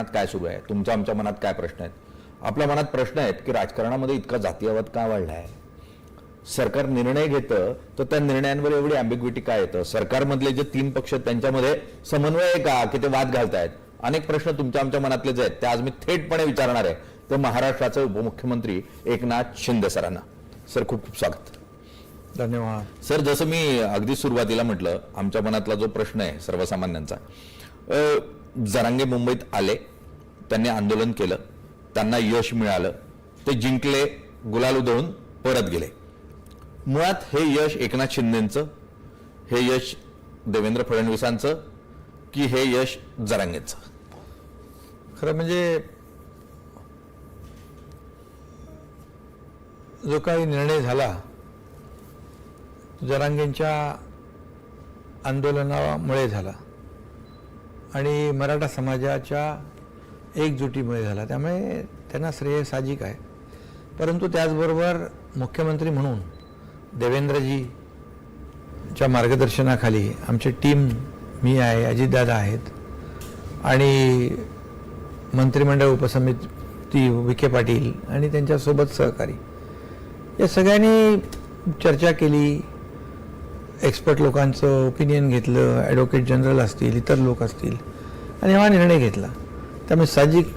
मनात काय सुरू आहे? तुमच्या आमच्या मनात काय प्रश्न आहेत? आपल्या मनात प्रश्न आहेत की राजकारणामध्ये इतका जातीयवाद का वाढला आहे? सरकार निर्णय घेतं तर त्या निर्णयांवर एवढी अँबिग्विटी काय येतं? सरकारमधले जे तीन पक्ष त्यांच्यामध्ये समन्वय आहे का की ते वाद घालतायत? अनेक प्रश्न तुमच्या आमच्या मनातलेच आहेत ते आज मी थेटपणे विचारणार आहे. ते महाराष्ट्राचे उपमुख्यमंत्री एकनाथ शिंदे सरांना. सर खूप खूप स्वागत. धन्यवाद. सर जसं मी अगदी सुरुवातीला म्हटलं आमच्या मनातला जो प्रश्न आहे सर्वसामान्यांचा अ, जरांगे मुंबईत आले त्यांनी आंदोलन केलं त्यांना यश मिळालं ते जिंकले गुलाल उधळून परत गेले. मुळात हे यश एकनाथ शिंदेचं हे यश देवेंद्र फडणवीसांचं की हे यश जरांगेचं? खरं म्हणजे जो काही निर्णय झाला जरांगेंच्या आंदोलनामुळे झाला. आणि मराठा समाजाच्या एकजुटीमुळे झाला. त्यामुळे त्यांना श्रेय साहजिक आहे. परंतु त्याचबरोबर मुख्यमंत्री म्हणून देवेंद्रजीच्या मार्गदर्शनाखाली आमची टीम मी आहे अजितदादा आहेत आणि मंत्रिमंडळ उपसमिती विखे पाटील आणि त्यांच्यासोबत सहकारी. या सगळ्यांनी चर्चा केली. एक्सपर्ट लोकांचं ओपिनियन घेतलं ॲडव्होकेट जनरल असतील इतर लोक असतील आणि हा निर्णय घेतला. त्यामुळे साहजिक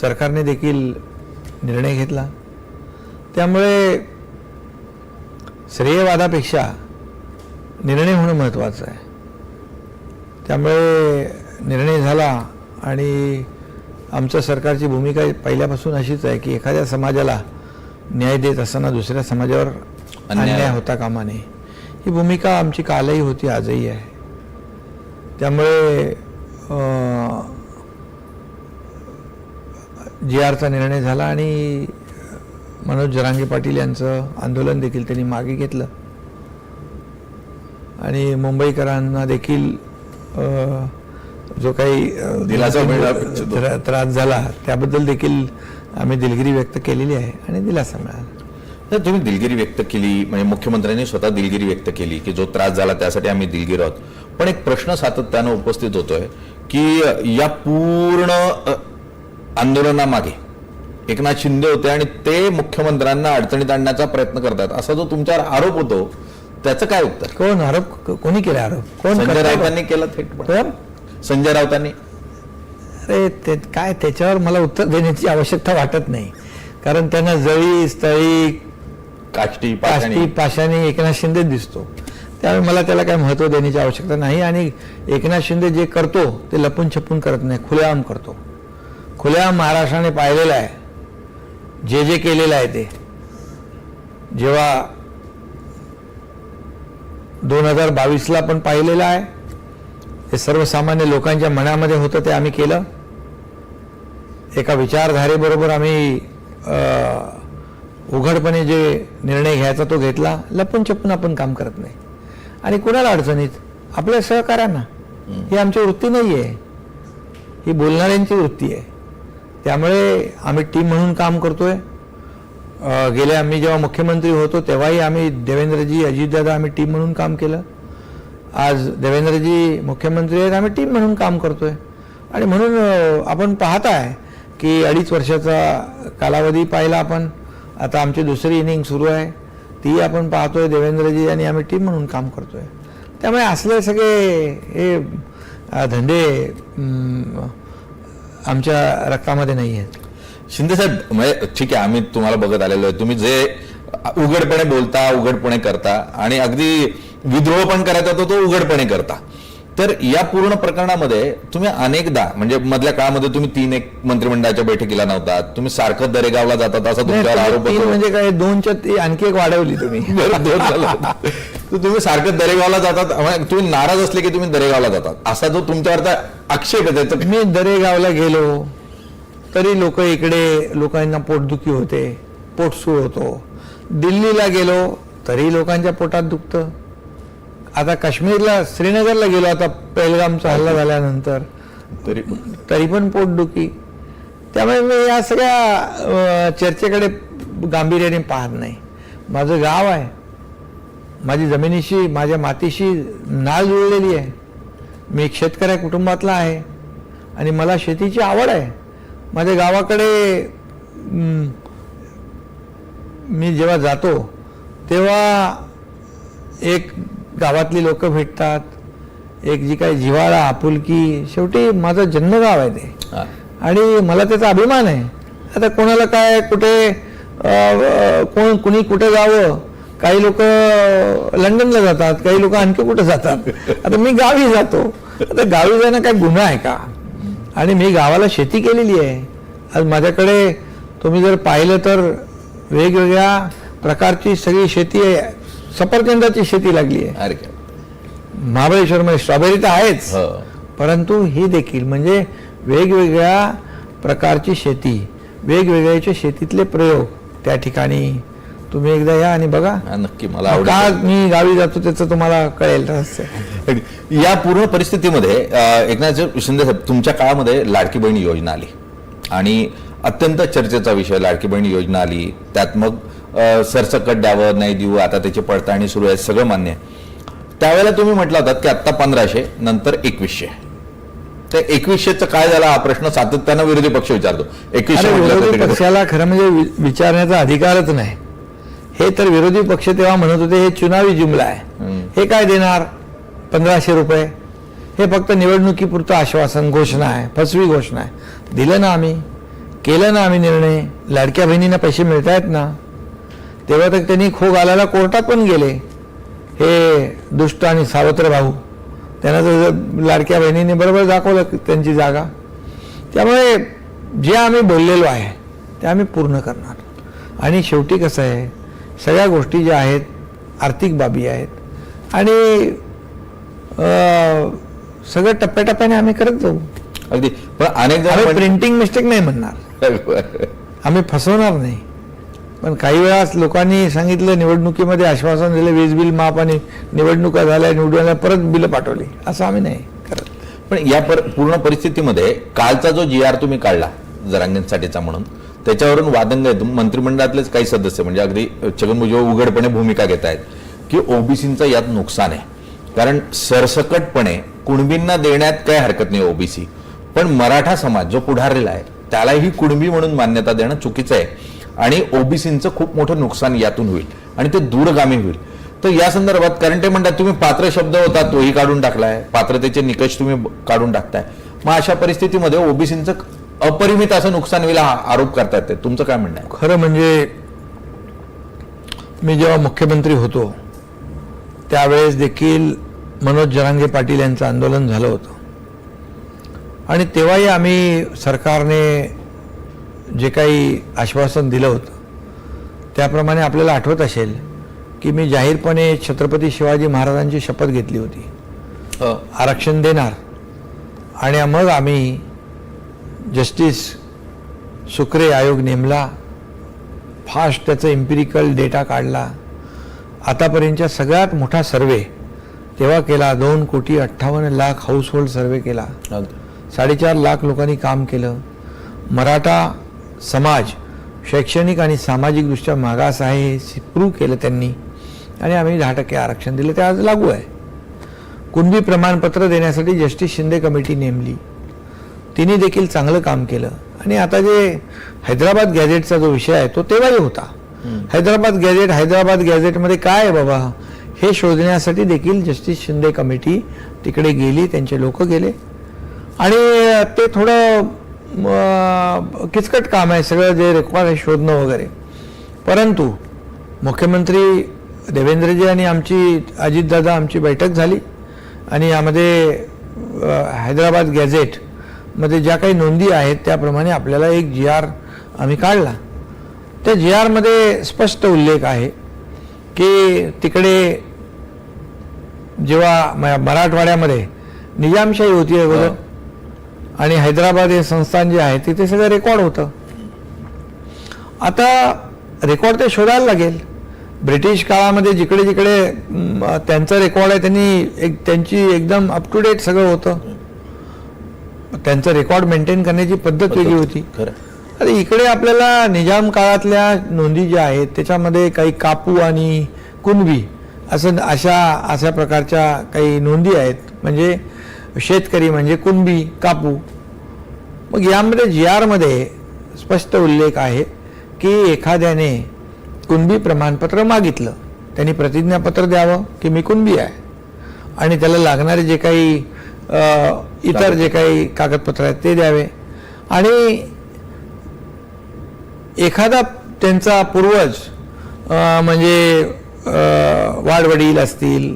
सरकारने देखील निर्णय घेतला. त्यामुळे श्रेयवादापेक्षा निर्णय होणं महत्त्वाचं आहे. त्यामुळे निर्णय झाला आणि आमच्या सरकारची भूमिका पहिल्यापासून अशीच आहे की एखाद्या समाजाला न्याय देत असताना दुसऱ्या समाजावर अन्याय- होता कामा नये. ही भूमिका आमची कालही होती आजही आहे. त्यामुळे जी आरचा निर्णय झाला आणि मनोज जरांगे पाटील यांचं आंदोलन देखील त्यांनी मागे घेतलं. आणि मुंबईकरांना देखील जो काही दिलासा मिळाला त्रास झाला त्याबद्दल देखील आम्ही दिलगिरी व्यक्त केलेली आहे आणि दिलासा मिळाला. तर तुम्ही दिलगिरी व्यक्त केली म्हणजे मुख्यमंत्र्यांनी स्वतः दिलगिरी व्यक्त केली की जो त्रास झाला त्यासाठी आम्ही दिलगिरी आहोत. पण एक प्रश्न सातत्यानं उपस्थित होतोय की या पूर्ण आंदोलनामागे एकनाथ शिंदे होते आणि ते मुख्यमंत्र्यांना अडचणीत आणण्याचा प्रयत्न करतात. असा जो तुमच्यावर आरोप होतो त्याचं काय उत्तर? कोण आरोप? कोणी केला आरोप? कोण संजय? राऊतांनी केलं थेट? संजय राऊतांनी. अरे ते काय त्याच्यावर मला उत्तर देण्याची आवश्यकता वाटत नाही. कारण त्यांना जळी स्थळी काष्टी पाष्टी पाषाणी. पाशाने एकनाथ शिंदे दिसतो. त्यामुळे मला त्याला काय महत्त्व देण्याची आवश्यकता नाही आणि एकनाथ शिंदे जे करतो ते लपून छपून करत नाही खुलेआम करतो. खुलेआम महाराष्ट्राने पाहिलेलं आहे. जे जे केलेलं आहे ते. जेव्हा दोन हजार बावीसला पण पाहिलेलं आहे. हे सर्वसामान्य लोकांच्या मनामध्ये होतं ते आम्ही केलं. एका विचारधारेबरोबर आम्ही उघडपणे जे निर्णय घ्यायचा तो घेतला लपून छपून आपण काम करत नाही. आणि कुणाला अडचणीत आपल्या सहकाऱ्यांना. ही आमची वृत्ती नाही आहे ही बोलणाऱ्यांची वृत्ती आहे. त्यामुळे आम्ही टीम म्हणून काम करतोय. गेले आम्ही जेव्हा मुख्यमंत्री होतो तेव्हाही आम्ही देवेंद्रजी अजितदादा आम्ही टीम म्हणून काम केलं. आज देवेंद्रजी मुख्यमंत्री आहेत आम्ही टीम म्हणून काम करतोय. आणि म्हणून आपण पाहताय की अडीच वर्षाचा कालावधी पाहिला आपण. आता आमची दुसरी इनिंग सुरू आहे. ती आपण पाहतोय देवेंद्रजी आणि आम्ही टीम म्हणून काम करतोय. त्यामुळे असले सगळे हे धंदे आमच्या रक्तामध्ये नाही आहेत. शिंदे साहेब म्हणजे ठीक आहे आम्ही तुम्हाला बघत आलेलो आहे. तुम्ही जे उघडपणे बोलता उघडपणे करता आणि अगदी विद्रोह पण करायचा तो तो उघडपणे करता. तर या पूर्ण प्रकरणामध्ये तुम्ही अनेकदा म्हणजे मधल्या काळामध्ये तुम्ही तीन एक मंत्रिमंडळाच्या बैठकीला नव्हता तुम्ही सारखं दरेगावला जातात असा तुमच्यावर आरोप होतो. म्हणजे काय दोनच्या ती आणखी एक वाढवली तुम्ही. बरं, दोन झालं. तर तुम्ही सारखं दरेगावला जातात म्हणजे तुम्ही नाराज असले की तुम्ही दरेगावला जातात. असा जो तुमच्यावरचा आक्षेप आहे त्याचं मी दरेगावला गेलो तरी लोक इकडे लोकांना पोटदुखी होते पोटसूळ होतो. दिल्लीला गेलो तरी लोकांच्या पोटात दुखतं. आता काश्मीरला श्रीनगरला गेलो आता पहलगामचा हल्ला झाल्यानंतर. तरी तरी पण पोटदुखी. त्यामुळे मी या सगळ्या चर्चेकडे गांभीर्याने पाहत नाही. माझं गाव आहे. माझी जमिनीशी माझ्या मातीशी नाळ जुळलेली आहे. मी एक शेतकऱ्या कुटुंबातला आहे. आणि मला शेतीची आवड आहे. माझ्या गावाकडे मी जेव्हा जातो तेव्हा एक गावातली लोक भेटतात. एक जी काही जिव्हाळा आपुलकी शेवटी माझं जन्मगाव आहे ते. आणि मला त्याचा अभिमान आहे. आता कोणाला काय कुठे कोण कुणी कुठे जावं काही लोक लंडनला जातात काही लोक आणखी कुठे जातात. आता मी गावी जातो. आता गावी जाणं काय गुन्हा आहे का? आणि मी गावाला शेती केलेली आहे. आज माझ्याकडे तुम्ही जर पाहिलं तर वेगवेगळ्या प्रकारची सगळी शेती आहे. सफरचंदाची शेती लागली आहे. अरे क्या. महाबळेश्वरमध्ये स्ट्रॉबेरी तर आहेच. हो. परंतु ही देखील म्हणजे वेगवेगळ्या प्रकारची शेती वेगवेगळ्याच्या शेतीतले प्रयोग त्या ठिकाणी तुम्ही एकदा या आणि बघा. हा, नक्की मला का आवडेल मी गावी जातो त्याचं तुम्हाला कळेल रहस्य. या पूर्ण परिस्थितीमध्ये अ, एकनाथ शिंदे साहेब तुमच्या काळामध्ये लाडकी बहीण योजना आली. आणि अत्यंत चर्चेचा विषय लाडकी बहीण योजना आली. त्यात मग सरसकट द्यावं नाही देऊ आता त्याची पडताळणी सुरू आहे सगळं मान्य आहे. त्यावेळेला तुम्ही म्हटलं होतात की आत्ता पंधराशे नंतर एकवीसशे. ते एकवीसशेचं काय झाला? हा प्रश्न सातत्यानं विरोधी पक्ष विचारतो. एकवीसशे तर पक्षाला खरं म्हणजे विचारण्याचा अधिकारच नाही. हे तर विरोधी पक्ष तेव्हा म्हणत होते हे चुनावी जुमला आहे. हे काय देणार? पंधराशे रुपये. हे फक्त निवडणुकीपुरतं आश्वासन घोषणा आहे फसवी घोषणा आहे. दिलं ना आम्ही केलं ना आम्ही निर्णय लाडक्या बहिणींना पैसे मिळत आहेत ना? तेव्हा तर त्यांनी खो घालायला कोर्टात पण गेले. हे दुष्ट आणि सावत्र भाऊ. त्यांना तर लाडक्या बहिणीने बरोबर दाखवलं त्यांची जागा. त्यामुळे जे आम्ही बोललेलो आहे ते आम्ही पूर्ण करणार. आणि शेवटी कसं आहे सगळ्या गोष्टी ज्या आहेत आर्थिक बाबी आहेत. आणि सगळं टप्प्याटप्प्याने आम्ही करत जाऊ. अगदी. पण अनेक प्रिंटिंग मिस्टेक नाही म्हणणार. म्हण- आम्ही फसवणार नाही. पण काही वेळास लोकांनी सांगितलं निवडणुकीमध्ये आश्वासन दिलं वीज बिल माफ आणि निवडणुका झाल्या निवडून आल्या, परत बिलं पाठवली. असं आम्ही नाही करत. पण या पर, पूर्ण परिस्थितीमध्ये कालचा जो जी आर तुम्ही काढला जरांगींसाठीचा म्हणून त्याच्यावरून वादंग आहे मंत्रिमंडळातलेच काही सदस्य म्हणजे अगदी छगन भुजबळ उघडपणे भूमिका घेत आहेत की ओबीसींचं यात नुकसान आहे. कारण सरसकटपणे कुणबींना देण्यात काही हरकत नाही ओबीसी. पण मराठा समाज जो पुढारलेला आहे त्यालाही कुणबी म्हणून मान्यता देणं चुकीचं आहे. आणि ओबीसींचं खूप मोठं नुकसान यातून होईल आणि ते दूरगामी होईल. तर या संदर्भात कारण ते म्हणतात तुम्ही पात्र शब्द होता तोही काढून टाकलाय. पात्रतेचे निकष तुम्ही काढून टाकताय. मग अशा परिस्थितीमध्ये ओबीसींचं अपरिमित असं नुकसान होईल आरोप करतात ते. तुमचं काय म्हणणं आहे? खरं म्हणजे मी जेव्हा मुख्यमंत्री होतो त्यावेळेस देखील मनोज जरांगे पाटील यांचं आंदोलन झालं होतं. आणि तेव्हाही आम्ही सरकारने जे काही आश्वासन दिलं होतं त्याप्रमाणे आपल्याला आठवत असेल की मी जाहीरपणे छत्रपती शिवाजी महाराजांची शपथ घेतली होती. हो. आरक्षण देणार. आणि मग आम्ही जस्टिस सुक्रे आयोग नेमला फास्ट त्याचं इम्पिरिकल डेटा काढला. आतापर्यंतच्या सगळ्यात मोठा सर्वे तेव्हा केला दोन कोटी अठ्ठावन्न लाख हाऊस होल्ड सर्वे केला. साडेचार लाख लोकांनी काम केलं. मराठा समाज शैक्षणिक आणि सामाजिकदृष्ट्या मागास आहे हे प्रूव्ह केलं त्यांनी. आणि आम्ही दहा टक्के आरक्षण दिलं. ते आज लागू आहे. कुणबी प्रमाणपत्र देण्यासाठी जस्टिस शिंदे कमिटी नेमली. तिने देखील चांगलं काम केलं. आणि आता जे हैदराबाद गॅझेटचा जो विषय आहे तो तेव्हाही होता. हैदराबाद गॅझेट हैदराबाद गॅझेटमध्ये काय आहे बाबा? हे शोधण्यासाठी देखील जस्टिस शिंदे कमिटी तिकडे गेली. त्यांचे लोक गेले. आणि ते थोडं किचकट काम आहे सगळं जे रेकॉर्ड आहे शोधणं वगैरे परंतु मुख्यमंत्री देवेंद्रजी आणि आमची अजितदादा आमची बैठक झाली आणि यामध्ये हैदराबाद गॅझेटमध्ये ज्या काही नोंदी आहेत त्याप्रमाणे आपल्याला एक जी आर आम्ही काढला त्या जी आरमध्ये स्पष्ट उल्लेख आहे की तिकडे जेव्हा मराठवाड्यामध्ये निजामशाही होती अगोदर हो. आणि हैदराबाद हे संस्थान जे आहे तिथे सगळं रेकॉर्ड होतं. आता रेकॉर्ड ते शोधायला लागेल. ब्रिटिश काळामध्ये जिकडे जिकडे त्यांचं रेकॉर्ड आहे त्यांनी एक त्यांची एकदम अप टू डेट सगळं होतं. त्यांचं रेकॉर्ड मेंटेन करण्याची पद्धत वेगळी होती. खरं. अरे इकडे आपल्याला निजाम काळातल्या नोंदी ज्या आहेत त्याच्यामध्ये काही कापू आणि कुणबी असं अशा अशा प्रकारच्या काही नोंदी आहेत. म्हणजे शेतकरी म्हणजे कुणबी कापू. मग यामध्ये जी आरमध्ये स्पष्ट उल्लेख आहे की एखाद्याने कुणबी प्रमाणपत्र मागितलं. त्यांनी प्रतिज्ञापत्र द्यावं की मी कुणबी आहे? आणि त्याला लागणारे जे काही इतर जे काही कागदपत्र आहेत ते द्यावे. आणि एखादा त्यांचा पूर्वज म्हणजे वाडवडील असतील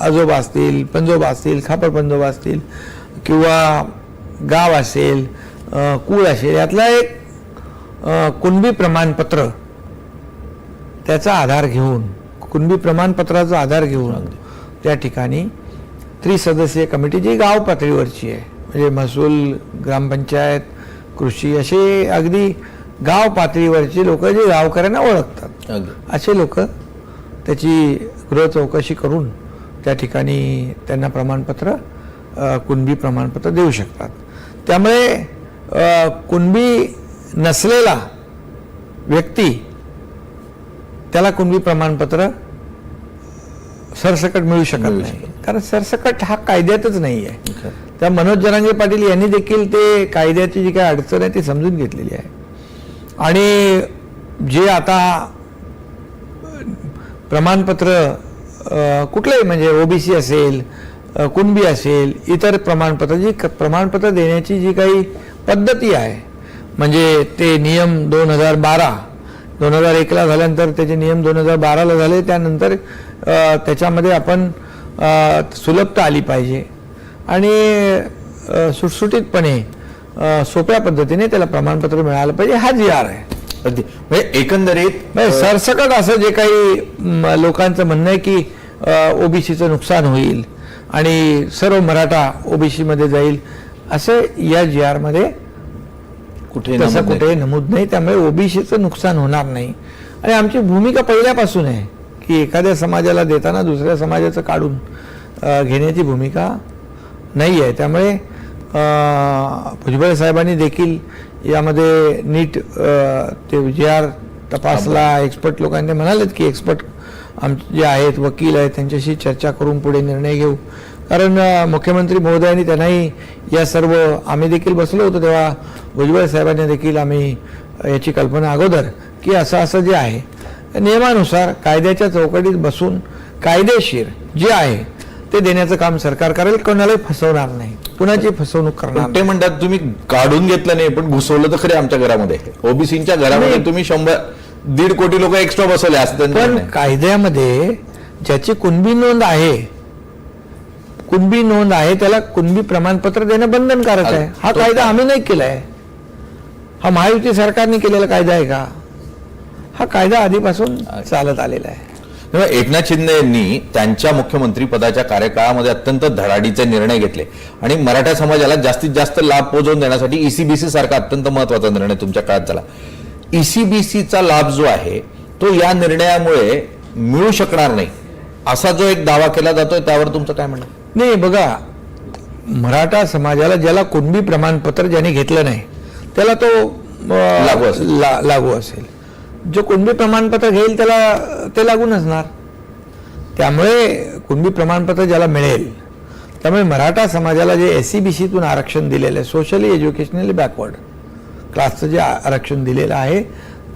आजोबा असतील पंजोबा असतील खापर पंजोबा असतील किंवा गाव असेल कुळ असेल यातला एक कुणबी प्रमाणपत्र त्याचा आधार घेऊन कुणबी प्रमाणपत्राचा आधार घेऊन त्या ठिकाणी त्रिसदस्यीय कमिटी जी गाव पातळीवरची आहे म्हणजे महसूल ग्रामपंचायत कृषी असे अगदी गाव पातळीवरची लोक जे गावकऱ्यांना ओळखतात. असे लोक त्याची गृह चौकशी करून त्या ठिकाणी त्यांना प्रमाणपत्र कुणबी प्रमाणपत्र देऊ शकतात. त्यामुळे कुणबी नसलेला व्यक्ती त्याला कुणबी प्रमाणपत्र सरसकट मिळू शकत नाही. कारण सरसकट हा कायद्यातच नाही आहे. त्या मनोज जरांगे पाटील यांनी देखील ते कायद्याची जी काही अडचण आहे ती समजून घेतलेली आहे. आणि जे आता प्रमाणपत्र कुठलंही म्हणजे ओबीसी असेल अ, कुणबी असेल इतर प्रमाणपत्र जी क- प्रमाणपत्र देण्याची जी काही पद्धती आहे म्हणजे ते नियम दोन हजार बारा दोन हजार एकला झाल्यानंतर त्याचे नियम दोन हजार बाराला झाले त्यानंतर त्याच्यामध्ये आपण सुलभता आली पाहिजे. आणि सुटसुटीतपणे सोप्या पद्धतीने त्याला प्रमाणपत्र मिळालं पाहिजे हा जी आर आहे. म्हणजे एकंदरीत म्हणजे सरसकट असं जे काही लोकांचं म्हणणं आहे की ओबीसीचं नुकसान होईल आणि सर्व मराठा ओबीसी मध्ये जाईल असं या जी आरमध्ये कुठे तसं नमूद नाही. कुठे नमूद नाही. त्यामुळे ओबीसीचं नुकसान होणार नाही. आणि आमची भूमिका पहिल्यापासून आहे की एखाद्या समाजाला देताना दुसऱ्या समाजाचं काढून घेण्याची भूमिका नाही आहे. त्यामुळे भुजबळ साहेबांनी देखील यामध्ये नीट ते जे आर तपासला एक्सपर्ट लोकांनी म्हणालेत की एक्सपर्ट आम जे आहेत वकील आहेत त्यांच्याशी चर्चा करून पुढे निर्णय घेऊ. कारण मुख्यमंत्री महोदयांनी त्यांनाही या सर्व आम्ही देखील बसलो होतो तेव्हा भुजबळ साहेबांनी देखील आम्ही याची कल्पना अगोदर की असं असं जे आहे नियमानुसार कायद्याच्या चौकटीत बसून कायदेशीर जे आहे ते देण्याचं काम सरकार करेल कोणालाही फसवणार नाही. कुणाची फसवणूक करणार ते म्हणतात तुम्ही काढून घेतलं नाही पण घुसवलं तर खरे आमच्या घरामध्ये. ओबीसीच्या घरामध्ये. तुम्ही शंभर दीड कोटी लोक एक्स्ट्रा बसवले असं त्यांचं पण. कायद्यामध्ये ज्याची कुणबी नोंद आहे कुणबी नोंद आहे त्याला कुणबी प्रमाणपत्र देणं बंधनकारक आहे. हा कायदा आम्ही नाही केलाय. हा महायुती सरकारने केलेला कायदा आहे का? हा कायदा आधीपासून चालत आलेला आहे. एकनाथ शिंदे यांनी त्यांच्या मुख्यमंत्री पदाच्या कार्यकाळामध्ये अत्यंत धडाडीचे निर्णय घेतले. आणि मराठा समाजाला जास्तीत जास्त लाभ पोहोचवून देण्यासाठी ईसीबीसी सारखा अत्यंत महत्त्वाचा निर्णय तुमच्या काळात झाला. ईसीबीसीचा लाभ जो आहे तो या निर्णयामुळे मिळू शकणार नाही. असा जो एक दावा केला जातोय त्यावर तुमचं काय म्हणणं नाही बघा मराठा समाजाला ज्याला कुणबी प्रमाणपत्र ज्याने घेतलं नाही त्याला तो लागू असेल. ला- लागू असेल. जो कुणबी प्रमाणपत्र घेईल त्याला ते लागू नसणार. त्यामुळे कुणबी प्रमाणपत्र ज्याला मिळेल त्यामुळे मराठा समाजाला जे एस सी बी सीतून आरक्षण दिलेलं आहे सोशली एज्युकेशनली बॅकवर्ड क्लासचं जे आरक्षण दिलेलं आहे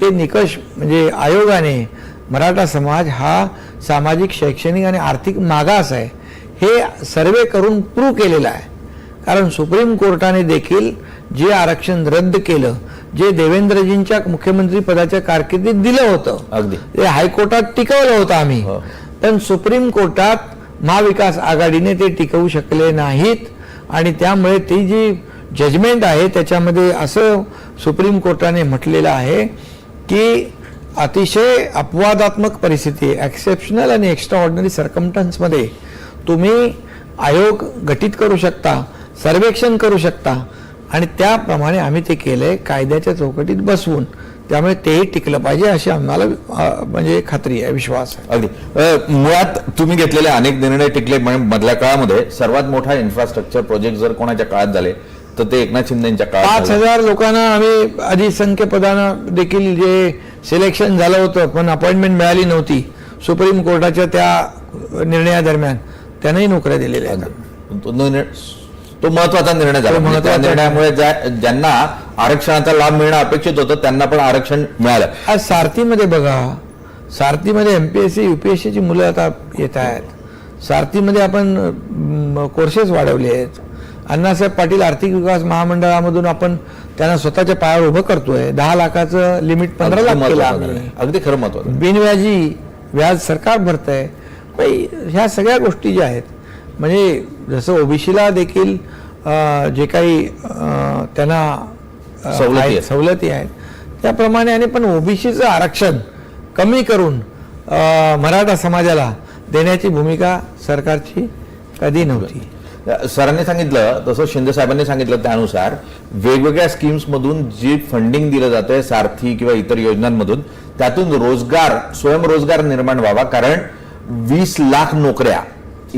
ते निकष म्हणजे आयोगाने मराठा समाज हा सामाजिक शैक्षणिक आणि आर्थिक मागास आहे हे सर्वे करून प्रूव्ह केलेलं आहे. कारण सुप्रीम कोर्टाने देखील जे आरक्षण रद्द केलं जे देवेंद्रजींच्या मुख्यमंत्री पदाच्या कारकिर्दीत दिलं होतं अगदी. ते हायकोर्टात टिकवलं होतं आम्ही. हो. पण सुप्रीम कोर्टात महाविकास आघाडीने ते टिकवू शकले नाहीत आणि त्यामुळे ती जी जजमेंट आहे त्याच्यामध्ये असं सुप्रीम कोर्टाने म्हटलेलं आहे की अतिशय अपवादात्मक परिस्थिती एक्सेप्शनल आणि एक्स्ट्रा ऑर्डिनरी सर्कमटन्समध्ये तुम्ही आयोग गठीत करू शकता सर्वेक्षण करू शकता आणि त्याप्रमाणे आम्ही ते केलं आहे कायद्याच्या चौकटीत बसवून. त्यामुळे तेही टिकलं पाहिजे अशी आम्हाला म्हणजे खात्री आहे विश्वास आहे. अगदी. मुळात तुम्ही घेतलेले अनेक निर्णय टिकले म्हणजे मधल्या काळामध्ये सर्वात मोठा इन्फ्रास्ट्रक्चर प्रोजेक्ट जर कोणाच्या काळात झाले तर ते एकनाथ शिंदेच्या काळात पाच. हजार लोकांना आम्ही अधिसंख्य पदानं देखील जे सिलेक्शन झालं होतं पण अपॉइंटमेंट मिळाली नव्हती. सुप्रीम कोर्टाच्या त्या निर्णयादरम्यान त्यांनाही नोकऱ्या दिलेल्या आहेत. तो महत्त्वाचा निर्णय झाला. म्हणजे त्या महत्त्वाचा निर्णयामुळे ज्या- ज्यांना आरक्षणाचा लाभ मिळणं अपेक्षित होतं त्यांना पण आरक्षण मिळालं. आज सारथीमध्ये बघा सारथीमध्ये एमपीएससी युपीएससीची मुलं आता येत आहेत. सारथीमध्ये आपण कोर्सेस वाढवले आहेत. अण्णासाहेब पाटील आर्थिक विकास महामंडळामधून आपण त्यांना स्वतःच्या पायावर उभं करतोय. दहा लाखाचं लिमिट पंधरा लाख केलं. अगदी खरं महत्वाचं बिनव्याजी व्याज सरकार भरत आहे ह्या सगळ्या गोष्टी ज्या आहेत म्हणजे जसं ओबीसीला देखील जे काही त्यांना सवलती. सवलती आहेत. त्याप्रमाणे आणि पण ओबीसीचं आरक्षण कमी करून मराठा समाजाला देण्याची भूमिका सरकारची कधी नव्हती. सरांनी सांगितलं तसं शिंदे साहेबांनी सांगितलं त्यानुसार वेगवेगळ्या स्कीम्समधून जे फंडिंग दिलं जातंय सारथी किंवा इतर योजनांमधून त्यातून रोजगार स्वयंरोजगार निर्माण व्हावा. कारण वीस लाख नोकऱ्या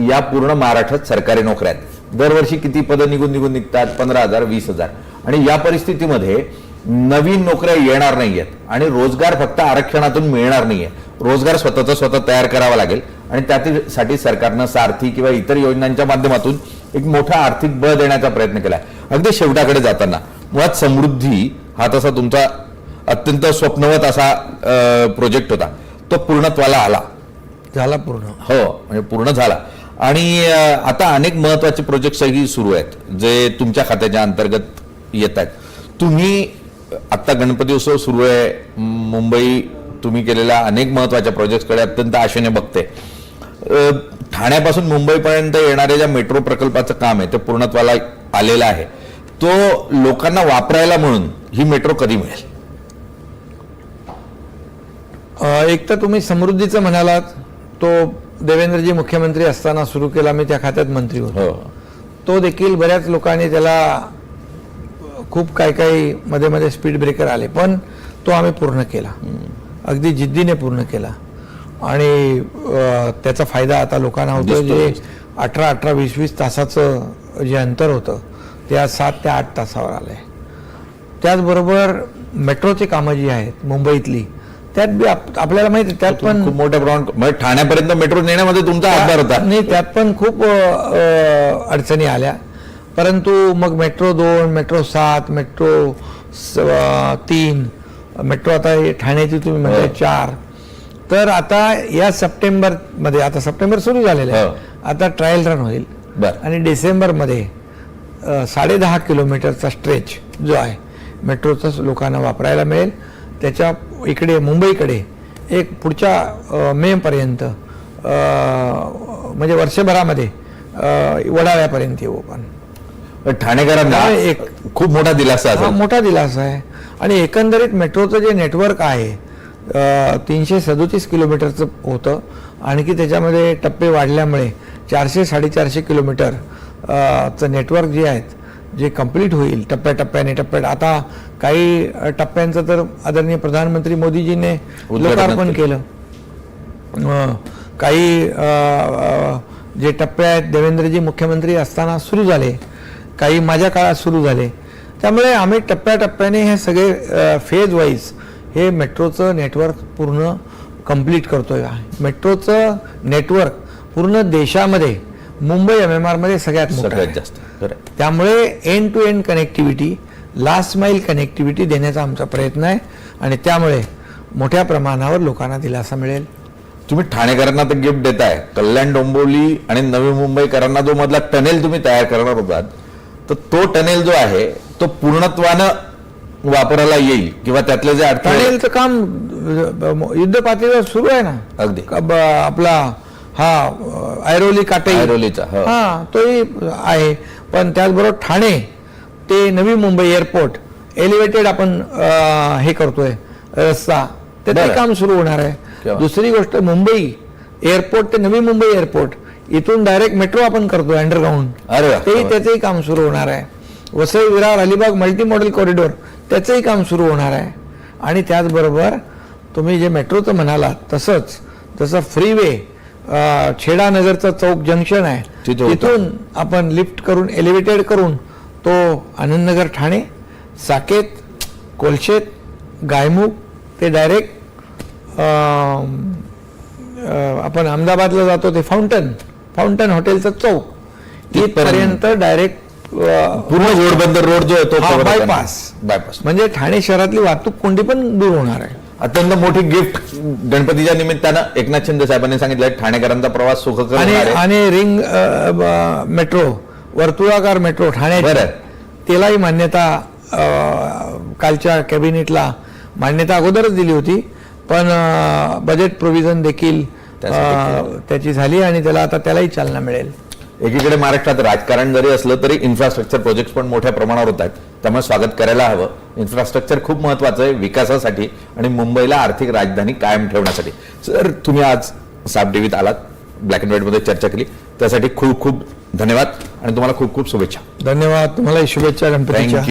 या पूर्ण महाराष्ट्रात सरकारी नोकऱ्या आहेत. दरवर्षी किती पदं निघून निघून निघतात? पंधरा हजार वीस हजार. आणि या परिस्थितीमध्ये नवीन नोकऱ्या येणार नाहीयेत. आणि रोजगार फक्त आरक्षणातून मिळणार नाहीये. रोजगार स्वतःचा स्वतः तयार करावा लागेल. आणि त्यासाठी सरकारनं सारथी किंवा इतर योजनांच्या माध्यमातून एक मोठा आर्थिक बळ देण्याचा प्रयत्न केलाय. अगदी शेवटाकडे जाताना मुळात समृद्धी हा तसा तुमचा अत्यंत स्वप्नवत असा प्रोजेक्ट होता. तो पूर्णत्वाला आला. झाला पूर्ण. हो म्हणजे पूर्ण झाला. आणि आता अनेक महत्त्वाचे प्रोजेक्ट्सही सुरू आहेत जे तुमच्या खात्याच्या अंतर्गत येत आहेत. तुम्ही आता गणपती उत्सव सुरू आहे. मुंबई तुम्ही केलेल्या अनेक महत्त्वाच्या प्रोजेक्ट्सकडे अत्यंत आशेने बघते. ठाण्यापासून मुंबईपर्यंत येणाऱ्या ज्या मेट्रो प्रकल्पाचं काम आहे ते पूर्णत्वाला आलेलं आहे. तो लोकांना वापरायला म्हणून ही मेट्रो कधी मिळेल? एक तर तुम्ही समृद्धीचं म्हणालात. तो देवेंद्रजी मुख्यमंत्री असताना सुरू केला मी त्या खात्यात मंत्री होतो. हो. तो देखील बऱ्याच लोकांनी त्याला खूप काही काही मध्ये मध्ये स्पीड ब्रेकर आले पण तो आम्ही पूर्ण केला. अगदी जिद्दीने पूर्ण केला. आणि त्याचा फायदा आता लोकांना होतो जे. अठरा अठरा वीस वीस तासाचं जे अंतर होतं ते आज सात ते आठ तासावर आलंय त्याचबरोबर मेट्रोची कामं जी आहेत मुंबईतली त्यात बी आप- आपल्याला माहिती आहे, त्यात पण खूप मोठ्या प्रमाणात म्हणजे ठाण्यापर्यंत मेट्रो नेण्यामध्ये तुमचा हातभार होता नाही त्यात पण खूप अडचणी आल्या परंतु मग मेट्रो दोन मेट्रो सात मेट्रो तीन मेट्रो आता ठाण्याची तुम्ही म्हणजे. चार तर आता या सप्टेंबरमध्ये आता सप्टेंबर सुरू झालेलं आहे. हो. आता ट्रायल रन होईल. बर. आणि डिसेंबरमध्ये अ, साडेदहा किलोमीटरचा स्ट्रेच जो आहे मेट्रोचा लोकांना वापरायला मिळेल. त्याच्या इकडे मुंबईकडे एक पुढच्या मेपर्यंत म्हणजे वर्षभरामध्ये वडाळ्यापर्यंत येऊ आपण. ठाणेकरांना एक खूप मोठा दिलासा मोठा दिलासा आहे. आणि एकंदरीत मेट्रोचं जे नेटवर्क आहे तीनशे सदोतीस किलोमीटरचं होतं. आणखी त्याच्यामध्ये टप्पे वाढल्यामुळे चारशे साडेचारशे किलोमीटर चं नेटवर्क जे आहेत जे कंप्लीट होईल टप्प्याटप्प्याने टप्प्यात आता काही टप्प्यांचं तर आदरणीय प्रधानमंत्री मोदीजीने लोकार्पण केलं. काही जे टप्पे आहेत देवेंद्रजी मुख्यमंत्री असताना सुरू झाले काही माझ्या काळात सुरू झाले. त्यामुळे आम्ही टप्प्याटप्प्याने हे सगळे फेज वाईज हे मेट्रोचं नेटवर्क पूर्ण कंप्लीट करतोय मेट्रोचं नेटवर्क पूर्ण देशामध्ये मुंबई एम एम आरमध्ये सगळ्यात मोठं सगळ्यात आहे. जास्त आहे. त्यामुळे end to end connectivity last mile connectivity देण्याचा आमचा प्रयत्न आहे आणि त्यामुळे मोठ्या प्रमाणावर लोकांना दिलासा मिळेल तुम्ही ठाणेकरांना तर गिफ्ट देताय कल्याण डोंबिवली आणि नवी मुंबईकरांना जो मधला टनेल तुम्ही तयार करणार होतात तर तो टनेल जो आहे तो पूर्णत्वानं वापरायला येईल किंवा त्यातले जे अडथळे काम युद्ध पातळीवर सुरू आहे ना अगदी आपला हा ऐरोली काटे ऐरोलीचा, हो. हा तोही आहे पण त्याचबरोबर ठाणे ते नवी मुंबई एअरपोर्ट एलिव्हेटेड आपण हे करतोय रस्ता बरं. काम सुरू होणार आहे? दुसरी गोष्ट मुंबई एअरपोर्ट ते नवी मुंबई एअरपोर्ट इथून डायरेक्ट मेट्रो आपण करतोय अंडरग्राऊंड. तेही त्याचंही काम सुरू होणार आहे Vasai Virar Alibag multi model corridor त्याचंही काम सुरू होणार आहे आणि त्याचबरोबर तुम्ही जे मेट्रोचं म्हणालात तसंच जसं फ्रीवे छेडानगरचं चौक जंक्शन आहे. तिथून आपण लिफ्ट करून एलिव्हेटेड करून तो आनंदनगर ठाणे साकेत कोलशेत गायमुख ते डायरेक्ट आपण अहमदाबादला जातो ते फाउंटन फाउंटन हॉटेलचं चौक. इथपर्यंत डायरेक्ट पूर्ण घोडबंदर रोड जो आहे तो cover होता. bypass. bypass. म्हणजे ठाणे शहरातली वाहतूक कोंडी पण दूर होणार आहे अत्यंत मोठी गिफ्ट गणपतीच्या निमित्तानं एकनाथ शिंदे साहेबांनी सांगितलं ठाणेकरांचा प्रवास सुखकर आणि. आणि रिंग मेट्रो वर्तुळाकार मेट्रो ठाणे. त्यालाही मान्यता कालच्या कॅबिनेटला मान्यता अगोदरच दिली होती पण बजेट प्रोव्हिजन देखील त्याची झाली आणि त्याला आता त्यालाही चालना मिळेल एकीकडे महाराष्ट्रात राजकारण जरी असलं तरी इन्फ्रास्ट्रक्चर प्रोजेक्ट पण मोठ्या प्रमाणावर होत आहेत. त्यामुळे स्वागत करायला हवं. इन्फ्रास्ट्रक्चर खूप महत्वाचं आहे विकासासाठी आणि मुंबईला आर्थिक राजधानी कायम ठेवण्यासाठी. सर तुम्ही आज साब टीव्हीत आलात. ब्लॅक अँड व्हाईटमध्ये चर्चा केली. त्यासाठी खूप खूप धन्यवाद आणि तुम्हाला खूप खूप शुभेच्छा. धन्यवाद. तुम्हाला शुभेच्छा.